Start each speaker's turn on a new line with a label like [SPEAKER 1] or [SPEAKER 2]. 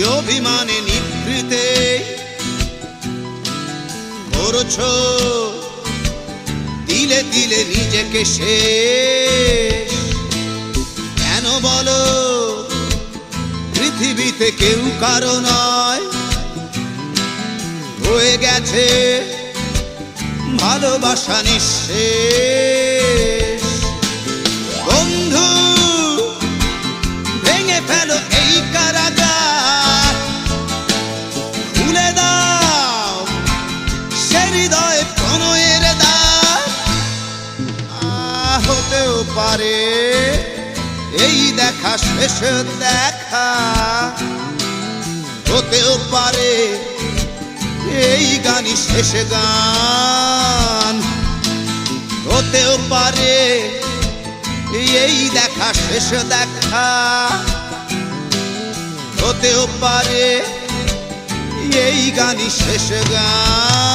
[SPEAKER 1] অভিমানে নিভৃতে করছ। দিলে দিলে নিজেকে শেষ। কেন বলো, পৃথিবীতে কেউ কারও নয়। হয়ে গেছে ভালোবাসা নিঃশেষ। বন্ধু, ভেঙে ফেলো সে হৃদয় প্রণয়ের আহ, হতেও পারে। এই দেখা শেষ দেখা। হতেও পারে। এই গানই শেষ গান। হতেও পারে। এই দেখা শেষ দেখা। হতেও পারে। এই গানই শেষ গান।